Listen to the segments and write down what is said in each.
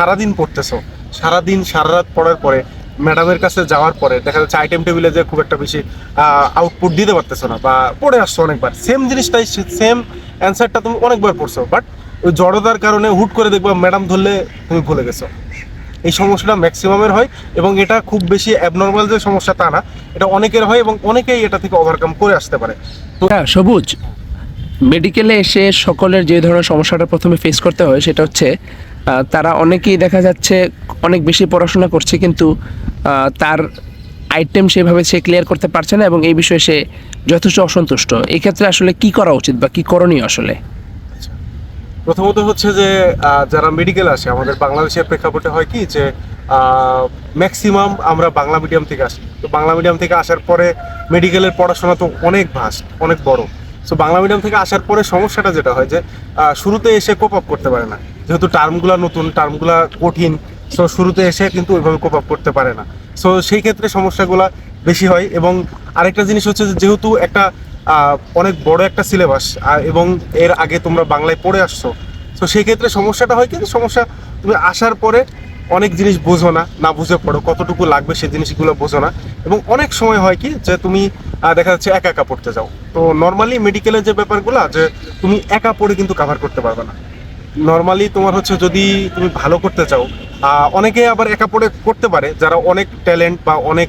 সারাদিন পড়তেছো। সারাদিন সারা রাত পড়ার পরে ম্যাডামের কাছে যাওয়ার পরে দেখা যাচ্ছে আইটেম টেবিলে যে খুব একটা বেশি আউটপুট দিতে পারতেছো না বা পড়ে আসছো অনেকবার। সেম জিনিসটাই সেম অ্যান্সারটা তুমি অনেকবার পড়ছো বাট ওই জড়তার কারণে হুট করে দেখবা ম্যাডাম ধরলে তুমি ভুলে গেছো। এই সমস্যাটা ম্যাক্সিমামের হয় এবং এটা খুব বেশি অ্যাবনর্মাল যে সমস্যা তা না, এটা অনেকের হয় এবং অনেকেই এটা থেকে ওভারকাম করে আসতে পারে। তো হ্যাঁ সবুজ। মেডিকেলে এসে সকলের যে ধরনের সমস্যাটা প্রথমে ফেস করতে হয় সেটা হচ্ছে তারা অনেকেই দেখা যাচ্ছে অনেক বেশি পড়াশোনা করছে, কিন্তু তার আইটেম সেভাবে সে ক্লিয়ার করতে পারছে না এবং এই বিষয়ে সে যথেষ্ট অসন্তুষ্ট। এক্ষেত্রে আসলে কি করা উচিত বা কি করণীয় আসলে? প্রথমত হচ্ছে যে যারা মেডিকেল আসে, আমাদের বাংলাদেশের প্রেক্ষাপটে হয় কি যে ম্যাক্সিমাম আমরা বাংলা মিডিয়াম থেকে আসি। তো বাংলা মিডিয়াম থেকে আসার পরে মেডিকেলের পড়াশোনা তো অনেক ভাস্ট অনেক বড়। সো বাংলা মিডিয়াম থেকে আসার পরে সমস্যাটা যেটা হয় যে শুরুতে এসে কোপ আপ করতে পারে না। যেহেতু টার্মগুলো নতুন টার্মগুলো কঠিন সো শুরুতে এসে কিন্তু ওইভাবে কোপ আপ করতে পারে না। সো সেই ক্ষেত্রে সমস্যাগুলো বেশি হয় এবং আরেকটা জিনিস হচ্ছে যে যেহেতু একটা অনেক বড় একটা সিলেবাস এবং এর আগে তোমরা বাংলায় পড়ে আসছো তো সেই ক্ষেত্রে সমস্যাটা হয় কিন্তু সমস্যা, তুমি আসার পরে অনেক জিনিস বোঝো না না বুঝে পড়ো, কতটুকু লাগবে সেই জিনিসগুলো বোঝো না। এবং অনেক সময় হয় কি যে তুমি দেখা যাচ্ছে একা একা পড়তে যাও। তো নর্মালি মেডিকেলের যে ব্যাপারগুলো যে তুমি একা পড়ে কিন্তু কাভার করতে পারবে না। নর্মালি তোমার হচ্ছে যদি তুমি ভালো করতে চাও অনেকে আবার একা পড়ে করতে পারে, যারা অনেক ট্যালেন্ট বা অনেক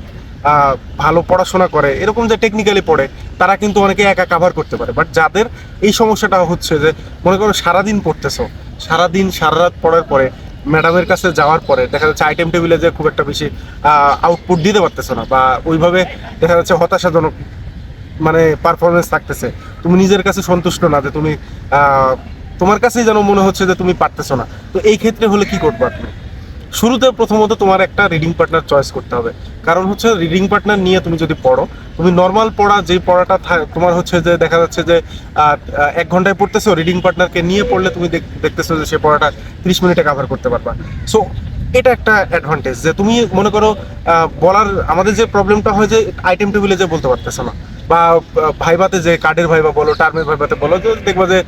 ভালো পড়াশোনা করে, এরকম যে টেকনিক্যালি পড়ে, তারা কিন্তু অনেকে একা কাভার করতে পারে। বাট যাদের এই সমস্যাটা হচ্ছে যে, মনে করো সারাদিন পড়তেছো, সারাদিন সারা রাত পড়ার পরে ম্যাডামের কাছে যাওয়ার পরে, দেখা যাচ্ছে আইটেম টেবিলে যে খুব একটা বেশি আউটপুট দিতে পারতেছো না, বা ওইভাবে দেখা যাচ্ছে হতাশাজনক মানে পারফরমেন্স থাকতেছে, তুমি নিজের কাছে সন্তুষ্ট না যে তুমি তোমার কাছেই যেন মনে হচ্ছে যে তুমি পারতেছো না। তো এই ক্ষেত্রে হলে কি করবা তুমি শুরুতে প্রথমত তোমার একটা রিডিং পার্টনার চয়েস করতে হবে। কারণ হচ্ছে রিডিং পার্টনার নিয়ে তুমি যদি পড়ো, তুমি নর্মাল পড়া যে পড়াটা তোমার হচ্ছে যে দেখা যাচ্ছে যে এক ঘন্টায় পড়তেছো রিডিং পার্টনারকে নিয়ে পড়লে তুমি দেখ- দেখতেছো যে সে পড়াটা ত্রিশ মিনিটে কাভার করতে পারবা। সো এটা একটা অ্যাডভান্টেজ যে তুমি মনে করো বলার আমাদের যে প্রবলেমটা হয় যে আইটেম টেবিলে যে বলতে পারতেছো না। বা ভাইভাতে যে কার্ডের ভাইবা বলো, টার্মের ভাইভাতে বলো, যে দেখবা যে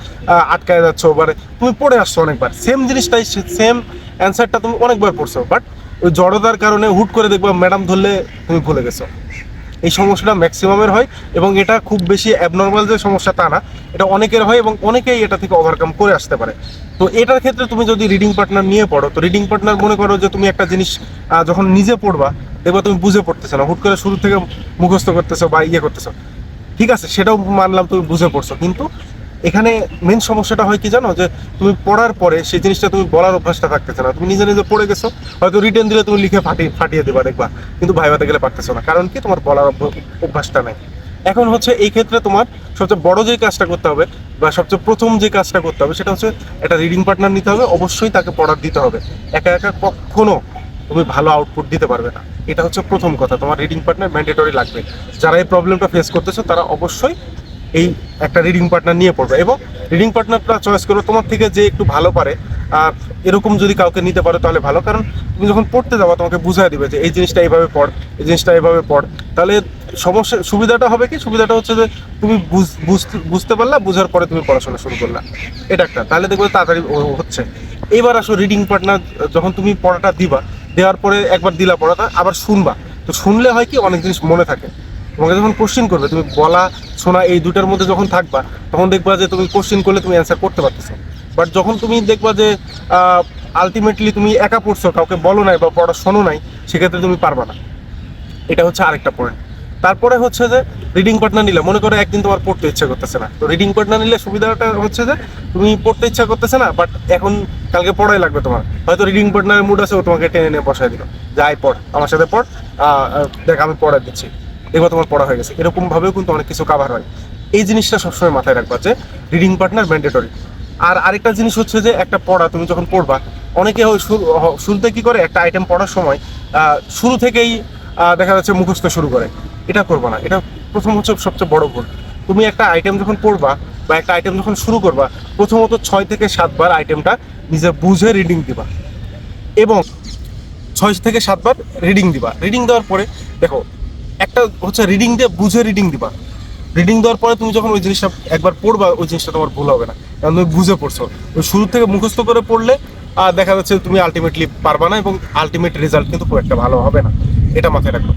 আটকায় যাচ্ছ মানে তুমি পড়ে আসছো অনেকবার। সেম জিনিসটাই সেম অ্যান্সারটা তুমি অনেকবার পড়ছো বাট ওই জড়তার কারণে হুট করে দেখবা ম্যাডাম ধরলে তুমি ভুলে গেছো। এই সমস্যাটা ম্যাক্সিমামের হয় এবং এটা খুব বেশি অ্যাবনর্মাল যে সমস্যা তা না, এটা অনেকের হয় এবং অনেকেই এটা থেকে ওভারকাম করে আসতে পারে। তো এটার ক্ষেত্রে তুমি যদি রিডিং পার্টনার নিয়ে পড়ো, তো রিডিং পার্টনার মনে করো যে তুমি একটা জিনিস যখন নিজে পড়বা, দেখবা তুমি বুঝে পড়তেছো না, হুট করে শুরু থেকে মুখস্থ করতেছো বা ইয়ে করতেছো। ঠিক আছে, সেটাও মানলাম তুমি বুঝে পড়ছো। কিন্তু এখানে মেন সমস্যাটা হয় কি জানো? যে তুমি পড়ার পরে সেই জিনিসটা তুমি বলার অভ্যাসটা থাকতেছে না। তুমি নিজে নিজে পড়ে গেছো, হয়তো রিটার্ন দিলে তুমি লিখে ফাটিয়ে ফাটিয়ে দেবা, দেখবা। কিন্তু ভাইবাতে গেলে পারতেছো না। কারণ কি? তোমার বলার অভ্য- অভ্যাসটা নেই। এখন হচ্ছে এই ক্ষেত্রে তোমার সবচেয়ে বড় যে কাজটা করতে হবে বা সবচেয়ে প্রথম যে কাজটা করতে হবে, সেটা হচ্ছে একটা রিডিং পার্টনার নিতে হবে। অবশ্যই তাকে পড়ার দিতে হবে। একা একা কখনো তুমি ভালো আউটপুট দিতে পারবে না। এটা হচ্ছে প্রথম কথা, তোমার রিডিং পার্টনার ম্যান্ডেটরি লাগবে। যারা এই প্রবলেমটা ফেস করতেছো, তারা অবশ্যই এই একটা রিডিং পার্টনার নিয়ে পড়বে এবং রিডিং পার্টনারটা চয়েস করো তোমার থেকে যে একটু ভালো পারে, আর এরকম যদি কাউকে নিতে পারো তাহলে ভালো। কারণ তুমি যখন পড়তে যাব, তোমাকে বুঝাই দিবে যে এই জিনিসটা এইভাবে পড়, এই জিনিসটা এইভাবে পড়। তাহলে সমস্যা, সুবিধাটা হবে কি? সুবিধাটা হচ্ছে যে তুমি বুঝ- বুঝতে বুঝতে পারলা, বুঝার পরে তুমি পড়াশোনা শুরু করলা। এটা একটা। তাহলে দেখবে তাড়াতাড়ি হচ্ছে। এবার আসো রিডিং পার্টনার যখন তুমি পড়াটা দিবা দেওয়ার পরে একবার দিলা পড়াটা আবার শুনবা। তো শুনলে হয় কি, অনেক জিনিস মনে থাকে। তোমাকে যখন কোশ্চেন করবে, তুমি বলা, শোনা এই দুটার মধ্যে যখন থাকবা, তখন দেখবা যে তুমি কোশ্চেন করলে তুমি অ্যান্সার করতে পারতেছো। বাট যখন তুমি দেখবা যে আলটিমেটলি তুমি একা পড়ছো, কাউকে বলো নাই বা পড়া শোনো নাই, সেক্ষেত্রে তুমি পারবা না। এটা হচ্ছে আরেকটা পয়েন্ট তারপরে হচ্ছে যে রিডিং পার্টনার নিলে, মনে করো একদিন তোমার পড়তে ইচ্ছা করতেছে না। তো রিডিং পার্টনার নিলে সুবিধাটা হচ্ছে যে, তুমি পড়তে ইচ্ছা করতেছে না বাট এখন কালকে পড়াই লাগবে তোমার। হয়তো রিডিং পার্টনারের মুড আছে, ও তোমাকে টেনে নিয়ে বসায় দিল। যাই পড়, আমার সাথে পড় দেখ আমি পড়া দিচ্ছি। দেখব তোমার পড়া হয়ে গেছে। এরকম ভাবেও কিন্তু অনেক কিছু কাভার হয়। এই জিনিসটা সবসময় মাথায় রাখবা যে রিডিং পার্টনার ম্যান্ডেটরি আর আরেকটা জিনিস হচ্ছে যে, একটা পড়া তুমি যখন পড়বা, অনেকে শুরুতে কি করে, একটা আইটেম পড়ার সময় শুরু থেকেই দেখা যাচ্ছে মুখস্থ শুরু করে। এটা করবা না। এটা প্রথম হচ্ছে সবচেয়ে বড় ভুল। তুমি একটা আইটেম যখন পড়বা বা একটা আইটেম যখন শুরু করবা প্রথমত ছয় থেকে সাতবার আইটেমটা নিজে বুঝে রিডিং দিবা। এবং ছয় থেকে সাতবার রিডিং দিবা। রিডিং দেওয়ার পরে দেখো একটা হচ্ছে রিডিং দিয়ে বুঝে রিডিং দিবা। রিডিং দেওয়ার পরে তুমি যখন ওই জিনিসটা একবার পড়বা ওই জিনিসটা তোমার ভুল হবে না। কারণ তুমি বুঝে পড়ছো। ওই শুরু থেকে মুখস্থ করে পড়লে আহ, দেখা যাচ্ছে তুমি আলটিমেটলি পারবা না এবং আলটিমেট রেজাল্ট কিন্তু খুব একটা ভালো হবে না। এটা মাথায় রাখো